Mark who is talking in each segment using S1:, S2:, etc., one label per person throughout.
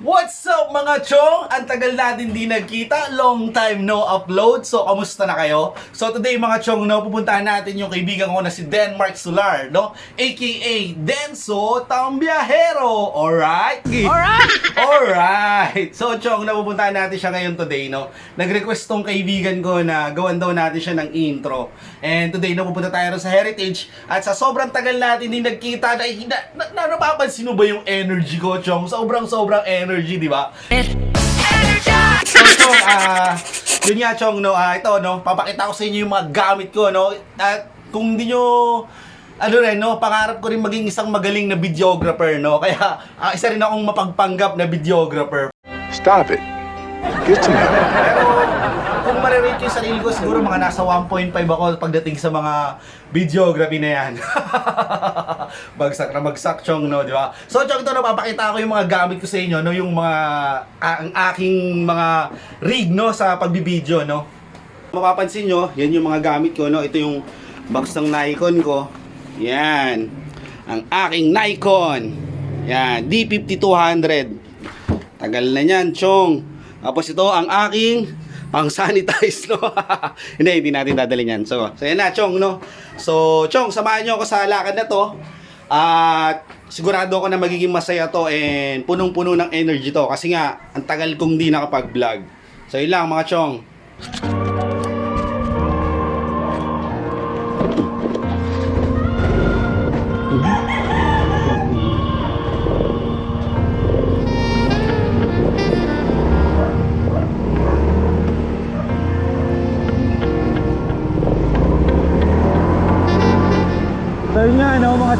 S1: What's up mga chong? Ang tagal natin di nagkita, long time no upload. So, kamusta na kayo? So, today mga chong, no, pupuntahan natin yung kaibigan ko na si Denmark Solar, no? AKA Denso Tambiahero. Alright?
S2: Alright!
S1: Alright! So, Chong, napupuntahan natin siya ngayon today, no? Nag-request tong kaibigan ko na gawan daw natin siya ng intro. And today, napupunta tayo rin sa Heritage. At sa sobrang tagal natin din nagkita, na, na, na, na napapansin mo ba yung energy ko, Chong? Sobrang sobrang energy, di ba? So, Chong, ah, yun nga, Chong, no, ah, ito, no, papakita ko sa inyo yung mga gamit ko, no, at kung hindi nyo, ano rin, no, pangarap ko rin maging isang magaling na videographer, no, kaya ah, isa rin akong mapagpanggap na videographer.
S3: Stop it. Get me.
S1: Pero, kung marirate ko yung sarili ko, siguro mga nasa 1.5 ako pagdating sa mga videography na yan. bagsak na bagsak, Chong, no, di ba? So, Chong, ito, napapakita ko yung mga gamit ko sa inyo, no, yung mga, ang aking mga rig, no, sa pagbibideo, no. Mapapansin nyo, yan yung mga gamit ko, no, ito yung box ng Nikon ko. Yan. Ang aking Nikon. Yan, D5200. Tagal na yan, Chong. Tapos ito ang aking pang sanitize, no? hindi, hindi natin dadalhin yan. So, so yan na, Chong, no? So, Chong, samahan nyo ako sa lakad na to. At sigurado ako na magiging masaya to and punong-puno ng energy to. Kasi nga, ang tagal kong di nakapag-vlog. So, yun lang, mga Chong.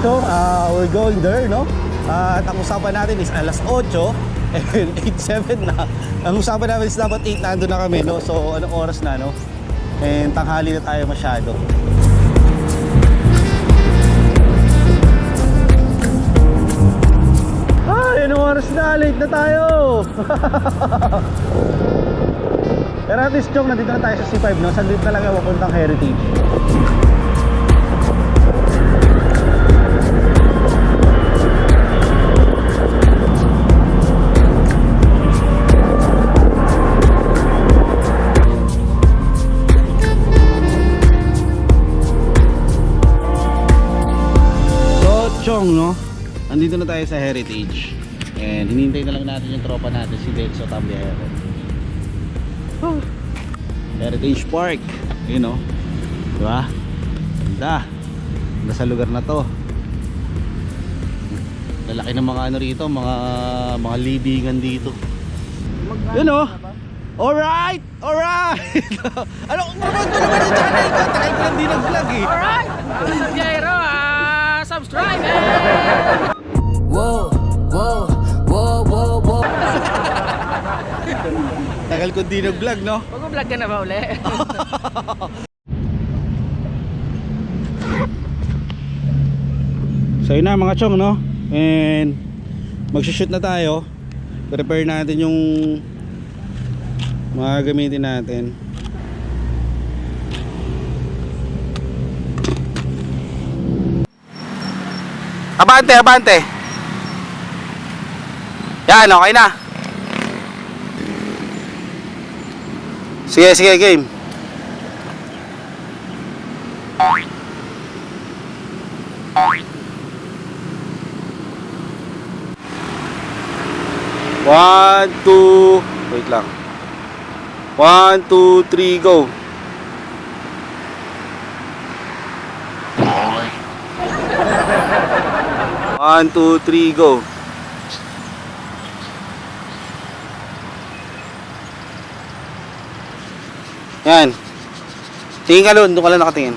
S1: Chong, ah, we're going there, no? Ah, at ang usapan natin is alas 8 and 8.7 na. Ang usapan natin is dapat 8 na na kami, no? So, anong oras na, no? And tanghali na tayo masyado. Ay, anong oras na? Late na tayo! Pero at least, Chong, nandito na tayo sa C5, no? Sandito na lang yung papuntang Heritage. Andito na tayo sa Heritage. And hinihintay na lang natin yung tropa natin, si Denso Tambiero. Oh. Heritage Park. Yun, no? Diba? Ganda. Ganda sa lugar na to. Lalaki ng mga ano rito, mga mga libingan dito. Yun, no? Alright! Alright! ano, promote ko naman yung channel ko. Tagal ko lang di nag-vlog eh.
S2: Alright! Jairo, ah, subscribe eh!
S4: Whoa, whoa, whoa, whoa, whoa.
S1: Tagal ko di nag-vlog, no?
S2: Mag-vlog ka na ba uli?
S1: So yun na mga chong no And Magshoot na tayo Prepare natin yung Mga gamitin natin Abante, abante Yan, okay na Sige, sige, game One, two, wait lang. One, two, three, go. One, two, three, go. Yan. Tingin ka doon, doon ka lang nakatingin.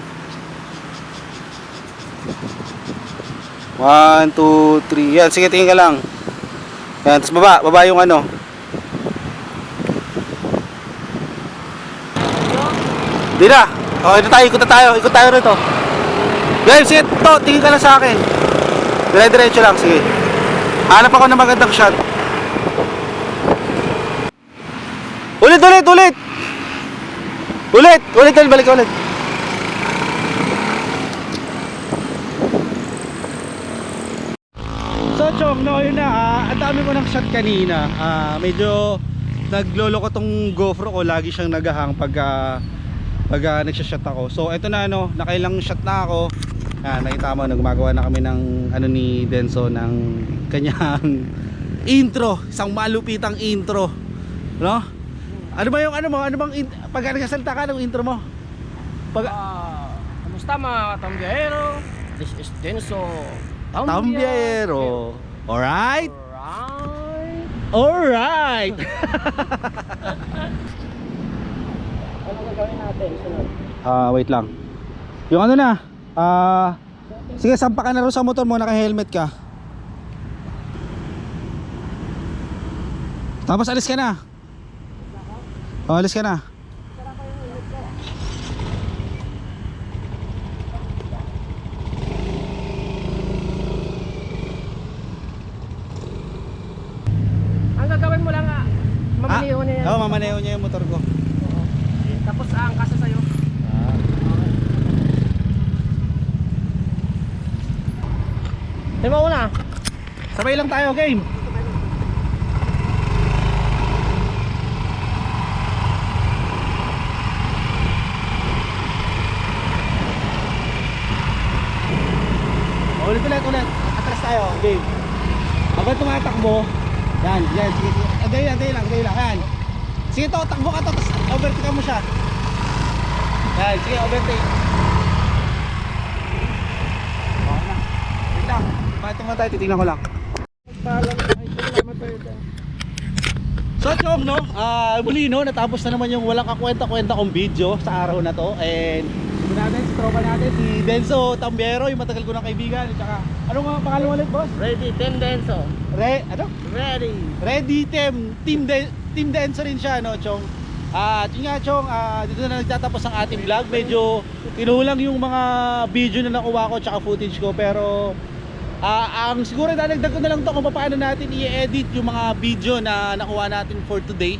S1: One, two, three. Yan, sige, tingin ka lang. Yan, tapos baba, baba yung ano. Di na. Okay na tayo, ikot na tayo, ikot tayo rito. Yan, sige, to, tingin ka lang sa akin. Dire-diretso lang, sige. Hanap ako ng magandang shot. Ulit, ulit, ulit! Ulit, ulit, ulit, balik ulit. So, Chong, no, yun na. ah, ang dami ko ng shot kanina. Ah, medyo naglolo ko tong GoPro ko. Lagi siyang nagahang pag, ah, pag ah, nagsashot ako. So, eto na, no, nakailang shot na ako. Ah, nakita mo, gumagawa na kami ng ano ni Denso ng kanyang intro. Isang malupitang intro. No? Ano ba yung ano mo? Ano bang in- pag nagsasalita ka ng intro mo? Pag
S2: Ah, kamusta mga tambiahero? This is Denso.
S1: Tambiero. Alright?
S2: Alright.
S1: Alright!
S2: Ano gagawin natin? Sunod.
S1: Ah, wait lang. Yung ano na? Ah, sige, sampa ka na rin sa motor mo, naka-helmet ka. Tapos alis ka na. Oh, alis ka na.
S2: Ang gagawin mo lang ah, mamaniho niya yan.
S1: Oo, oh, mamaneho niya yung motor ko.
S2: Tapos ang kasa sa'yo. Di ba una?
S1: Sabay lang tayo, game. Oh, Ulit ulit ulit. Tayo, game. Habang tumatakbo, yan, yan, sige, sige. Ah, lang, gaya lang, gaya lang, yan. Sige to, takbo ka to, tapos overtake mo siya. Yan, sige, overtake. Okay na. Wait lang, bakit nga tayo, titignan ko lang. So Chong no, ah muli no, natapos na naman yung walang kakwenta-kwenta kong video sa araw na to and Sabi natin si tropa natin, si Denso Tambiero, yung matagal ko ng kaibigan at saka, ano nga pangalan ulit boss?
S2: Ready, Team Denso.
S1: Re, ano?
S2: Ready.
S1: Ready Team, Team, De, Team Denso rin siya no Chong Ah, yun nga Chong, ah, dito na nagtatapos ang ating vlog Medyo tinulang yung mga video na nakuha ko tsaka footage ko Pero Ah, ang siguro dadagdag ko na lang to kung paano natin i-edit yung mga video na nakuha natin for today.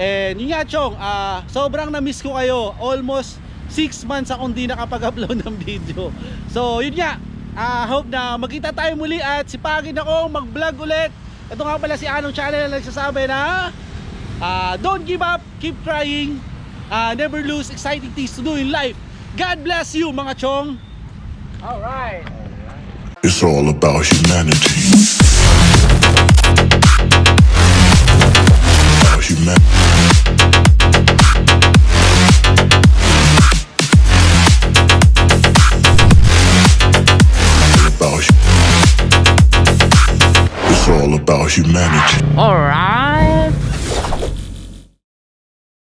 S1: And yun nga Chong, ah, sobrang na-miss ko kayo. Almost 6 months akong di nakapag-upload ng video. So yun nga, ah, hope na magkita tayo muli at sipagin ako mag-vlog ulit. Ito nga pala si Anong Channel na nagsasabi na ah, don't give up, keep trying, ah, never lose exciting things to do in life. God bless you mga Chong!
S2: Alright.
S3: It's all about humanity. About humanity. About hu- It's all about humanity.
S2: Alright.